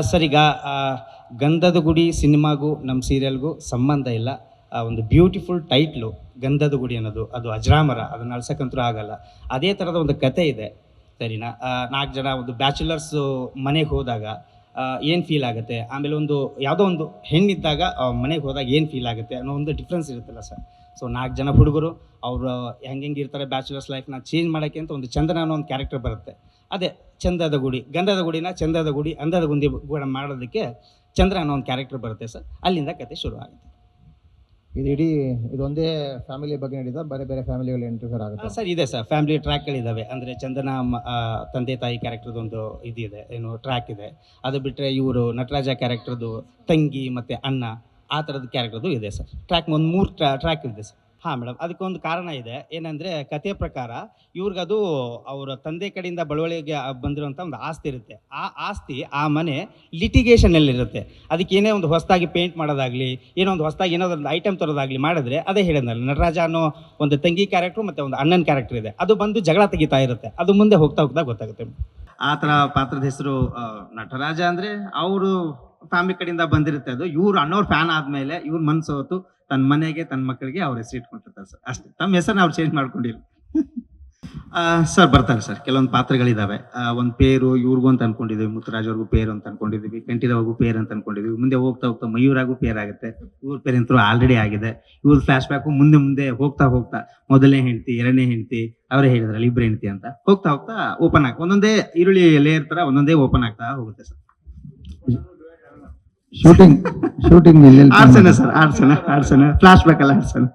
Sir, ಈಗ ಗಂಧದ ಗುಡಿ ಸಿನಿಮಾಗೂ ನಮ್ಮ ಸೀರಿಯಲ್ಗೂ ಸಂಬಂಧ ಇಲ್ಲ. ಆ, ಒಂದು ಬ್ಯೂಟಿಫುಲ್ ಟೈಟ್ಲು ಗಂಧದ ಗುಡಿ ಅನ್ನೋದು, ಅದು ಅಜರಾಮರ ಅದನ್ನ ಅಳ್ಸಕ್ಕಂತೂ ಆಗಲ್ಲ. ಅದೇ ಥರದ ಒಂದು ಕತೆ ಇದೆ. ಸರಿನಾ? ನಾಲ್ಕು ಜನ ಒಂದು ಬ್ಯಾಚುಲರ್ಸು ಮನೆಗೆ ಹೋದಾಗ ಏನು ಫೀಲ್ ಆಗುತ್ತೆ? ಆಮೇಲೆ ಒಂದು ಯಾವುದೋ ಒಂದು ಹೆಣ್ಣಿದ್ದಾಗ ಮನೆಗೆ ಹೋದಾಗ ಏನು ಫೀಲ್ ಆಗುತ್ತೆ ಅನ್ನೋ ಒಂದು ಡಿಫ್ರೆನ್ಸ್ ಇರುತ್ತಲ್ಲ ಸರ್ ಸೊ ನಾಲ್ಕು ಜನ ಹುಡುಗರು, ಅವರು ಹೆಂಗೆ ಇರ್ತಾರೆ ಬ್ಯಾಚುಲರ್ಸ್ ಲೈಫ್ನ ಚೇಂಜ್ ಮಾಡೋಕ್ಕೆ ಅಂತ ಒಂದು ಚಂದನ ಅನ್ನೋ ಒಂದು ಕ್ಯಾರೆಕ್ಟರ್ ಬರುತ್ತೆ. ಅದೇ ಚಂದದ ಗುಡಿ, ಗಂಧದ ಗುಡಿನ ಚಂದದ ಗುಡಿ, ಅಂದದ ಗುಂಡಿ ಗುಣ ಮಾಡೋದಕ್ಕೆ ಚಂದ್ರ ಅನ್ನೋ ಒಂದು ಕ್ಯಾರೆಕ್ಟರ್ ಬರುತ್ತೆ ಸರ್ ಅಲ್ಲಿಂದ ಕತೆ ಶುರು ಆಗುತ್ತೆ ಇದು ಇಡೀ, ಇದೊಂದೇ ಫ್ಯಾಮಿಲಿ ಬಗ್ಗೆ ನಡೀತಾ, ಬೇರೆ ಬೇರೆ ಫ್ಯಾಮಿಲಿಗಳು ಇಂಟರ್ಫಿಯರ್ ಆಗುತ್ತೆ? ಸರ್ ಇದೆ ಸರ್ ಫ್ಯಾಮಿಲಿ ಟ್ರ್ಯಾಕ್ಗಳಿದ್ದಾವೆ ಅಂದರೆ ಚಂದನ ಮ- ತಂದೆ ತಾಯಿ ಕ್ಯಾರೆಕ್ಟರ್ದೊಂದು ಇದಿದೆ, ಏನು ಟ್ರ್ಯಾಕ್ ಇದೆ. ಅದು ಬಿಟ್ಟರೆ ಇವರು ನಟರಾಜ ಕ್ಯಾರೆಕ್ಟರ್ದು ತಂಗಿ ಮತ್ತು ಅಣ್ಣ, ಆ ಥರದ ಕ್ಯಾರೆಕ್ಟರ್ದು ಇದೆ ಸರ್. ಟ್ರ್ಯಾಕ್ ಒಂದು ಮೂರು ಟ್ರ್ಯಾಕ್ ಇದೆ ಸರ್. ಹಾಂ ಮೇಡಮ್, ಅದಕ್ಕೊಂದು ಕಾರಣ ಇದೆ. ಏನಂದರೆ ಕಥೆಯ ಪ್ರಕಾರ ಇವ್ರಿಗದು ಅವರ ತಂದೆ ಕಡೆಯಿಂದ ಬಳುವಳಿಗೆ ಬಂದಿರುವಂಥ ಒಂದು ಆಸ್ತಿ ಇರುತ್ತೆ. ಆ ಆಸ್ತಿ ಆ ಮನೆ ಲಿಟಿಗೇಷನಲ್ಲಿರುತ್ತೆ ಅದಕ್ಕೆ ಏನೇ ಒಂದು ಹೊಸದಾಗಿ ಪೇಂಟ್ ಮಾಡೋದಾಗಲಿ, ಏನೋ ಒಂದು ಹೊಸದಾಗಿ ಏನಾದ್ರು ಒಂದು ಐಟಮ್ ತರೋದಾಗಲಿ ಮಾಡಿದ್ರೆ ಅದೇ ಹೇಳಿದ್ನಲ್ಲ, ನಟರಾಜ ಅನ್ನೋ ಒಂದು ತಂಗಿ ಕ್ಯಾರೆಕ್ಟ್ರು ಮತ್ತು ಒಂದು ಅಣ್ಣನ ಕ್ಯಾರೆಕ್ಟರ್ ಇದೆ. ಅದು ಬಂದು ಜಗಳ ತೆಗಿತಾ ಇರುತ್ತೆ. ಅದು ಮುಂದೆ ಹೋಗ್ತಾ ಹೋಗ್ತಾ ಗೊತ್ತಾಗುತ್ತೆ. ಆ ಥರ ಪಾತ್ರದ ಹೆಸರು ನಟರಾಜ ಅಂದರೆ ಅವರು ಫ್ಯಾಮಿಲಿ ಕಡೆಯಿಂದ ಬಂದಿರುತ್ತೆ. ಅದು ಇವ್ರು ಅಣ್ಣವ್ರ ಫ್ಯಾನ್ ಆದಮೇಲೆ ಇವ್ರ ಮನಸ್ಸು ತನ್ನ ಮನೆಗೆ, ತನ್ನ ಮಕ್ಕಳಿಗೆ ಅವ್ರ ಹೆಸರು ಇಟ್ಕೊಂಡಿರ್ತಾರೆ ಸರ್. ಅಷ್ಟೇ. ತಮ್ಮ ಹೆಸರನ್ನ ಅವ್ರು ಚೇಂಜ್ ಮಾಡ್ಕೊಂಡಿಲ್ಲ. ಸರ್ ಬರ್ತಾರೆ ಸರ್. ಕೆಲವೊಂದು ಪಾತ್ರಗಳಿದಾವೆ. ಒಂದು ಪೇರು ಇವ್ರಿಗೂ ಅಂತ ಅನ್ಕೊಂಡಿದ್ದೀವಿ ಮುತ್ತರಾಜ್ ಅವ್ರಿಗೂ ಪೇರು ಅಂತ ಅನ್ಕೊಂಡಿದ್ವಿ. ಕಂಠೀರವ್ರಿಗೂ ಪೇರ್ ಅಂತ ಅನ್ಕೊಂಡಿದ್ವಿ. ಮುಂದೆ ಹೋಗ್ತಾ ಹೋಗ್ತಾ ಮಯೂರಾಗೂ ಪೇರ್ ಆಗುತ್ತೆ. ಇವ್ರ ಪೇರ್ ಅಂತೂ ಆಲ್ರೆಡಿ ಆಗಿದೆ. ಇವ್ರ ಫ್ಲಾಶ್ ಬ್ಯಾಕು ಮುಂದೆ ಮುಂದೆ ಹೋಗ್ತಾ ಹೋಗ್ತಾ ಮೊದಲನೇ ಹೆಂಡತಿ, ಎರಡನೇ ಹೆಂಡತಿ, ಅವರೇ ಹೇಳಿದ್ರಲ್ಲ ಇಬ್ರು ಹೆಂಡತಿ ಅಂತ. ಹೋಗ್ತಾ ಹೋಗ್ತಾ ಓಪನ್ ಆಗ ಒಂದೊಂದೇ ಈರುಳ್ಳಿ ಲೇಯರ್ ತರ ಒಂದೊಂದೇ ಓಪನ್ ಆಗ್ತಾ ಹೋಗುತ್ತೆ ಸರ್. ಶೂಟಿಂಗ್ ಶೂಟಿಂಗ್ ಆಡ್ಸೋಣ ಸರ್ ಆಡ್ಸೋಣ ಆಡ್ಸೋಣ ಫ್ಲಾಶ್ ಬ್ಯಾಕ್ ಎಲ್ಲ ಆಡ್ಸೋಣ